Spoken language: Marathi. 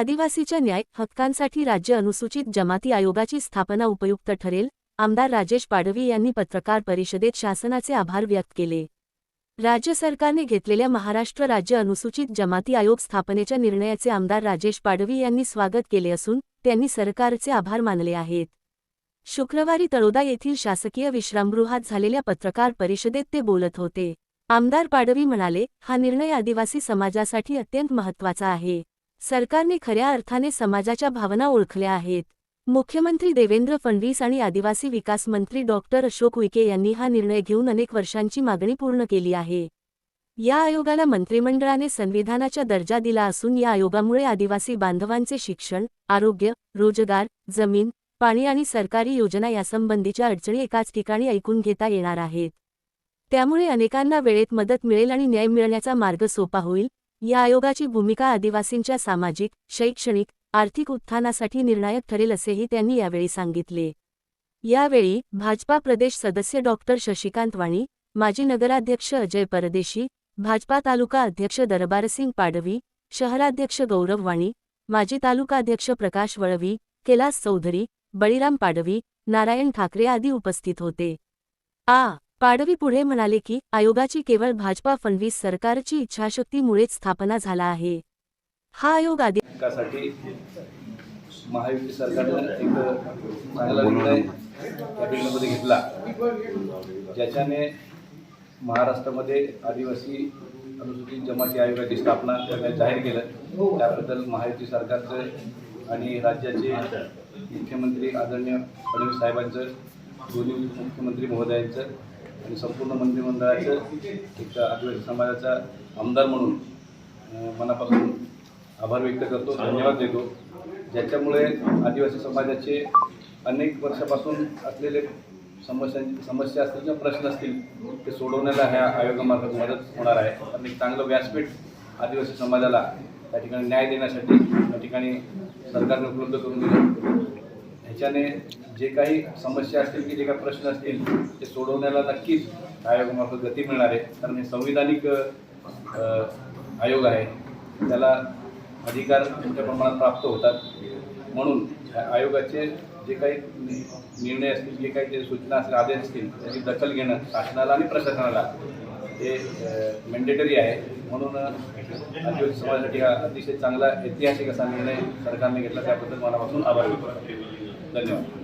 आदिवासीच्या न्याय हक्कांसाठी राज्य अनुसूचित जमाती आयोगाची स्थापना उपयुक्त ठरेल आमदार राजेश पाडवी यांनी पत्रकार परिषदेत शासनाचे आभार व्यक्त केले. राज्य सरकारने घेतलेल्या महाराष्ट्र राज्य अनुसूचित जमाती आयोग स्थापनेच्या निर्णयाचे आमदार राजेश पाडवी यांनी स्वागत केले असून त्यांनी सरकारचे आभार मानले आहेत. शुक्रवारी तळोदा येथील शासकीय विश्रामगृहात झालेल्या पत्रकार परिषदेत ते बोलत होते. आमदार पाडवी म्हणाले हा निर्णय आदिवासी समाजासाठी अत्यंत महत्त्वाचा आहे. सरकारने खऱ्या अर्थाने समाजाच्या भावना ओळखल्या आहेत. मुख्यमंत्री देवेंद्र फडणवीस आणि आदिवासी विकास मंत्री डॉक्टर अशोक उईके यांनी हा निर्णय घेऊन अनेक वर्षांची मागणी पूर्ण केली आहे. या आयोगाला मंत्रिमंडळाने संविधानाचा दर्जा दिला असून या आयोगामुळे आदिवासी बांधवांचे शिक्षण आरोग्य रोजगार जमीन पाणी आणि सरकारी योजना यासंबंधीच्या अडचणी एकाच ठिकाणी ऐकून घेता येणार आहेत. त्यामुळे अनेकांना वेळेत मदत मिळेल आणि न्याय मिळण्याचा मार्ग सोपा होईल या आयोगाची भूमिका आदिवासींच्या सामाजिक शैक्षणिक आर्थिक उत्थानासाठी निर्णायक ठरेल असेही त्यांनी यावेळी सांगितले. यावेळी भाजपा प्रदेश सदस्य डॉक्टर शशिकांत वाणी माजी नगराध्यक्ष अजय परदेशी भाजपा तालुका अध्यक्ष दरबारसिंग पाडवी शहराध्यक्ष गौरव वाणी माजी तालुकाध्यक्ष प्रकाश वळवी कैलास चौधरी बळीराम पाडवी नारायण ठाकरे आदी उपस्थित होते. आ. पाडवी पुढे म्हणाले की आयोगाची केवळ भाजपा फडणवीस सरकारची इच्छाशक्तीमुळेच स्थापना झाला आहे. हा आयोग आधी महायुती सरकारनं एक चांगला निर्णय कॅबिनेटमध्ये घेतला. ज्याच्याने महाराष्ट्रामध्ये आदिवासी अनुसूचित जमाती आयोगाची स्थापना करण्यास जाहीर केलं. त्याबद्दल महायुती सरकारचं आणि राज्याचे मुख्यमंत्री आदरणीय फडणवीस साहेबांचं दोन्ही मुख्यमंत्री महोदयांचं आणि संपूर्ण मंत्रिमंडळाचं एक आदिवासी समाजाचा आमदार म्हणून मनापासून आभार व्यक्त करतो धन्यवाद देतो. ज्याच्यामुळे आदिवासी समाजाचे अनेक वर्षापासून असलेले समस्या समस्या असतील किंवा प्रश्न असतील ते सोडवण्याला ह्या आयोगामार्फत मदत होणार आहे. आणि एक चांगलं व्यासपीठ आदिवासी समाजाला त्या ठिकाणी न्याय देण्यासाठी त्या ठिकाणी सरकारने उपलब्ध करून दिलं. ह्याच्याने जे काही समस्या असतील की जे काही प्रश्न असतील ते सोडवण्याला नक्कीच आयोगामार्फत गती मिळणार आहे. कारण हे संविधानिक आयोग आहे. त्याला अधिकार मोठ्या प्रमाणात प्राप्त होतात. म्हणून आयोगाचे जे काही निर्णय असतील जे काही जे सूचना असतील आदेश असतील त्याची दखल घेणं शासनाला आणि प्रशासनाला हे मेंडेटरी आहे. म्हणून आदिवासी समाजासाठी हा अतिशय चांगला ऐतिहासिक असा निर्णय सरकारने घेतला त्याबद्दल मनापासून आभार व्यक्त धन्यवाद.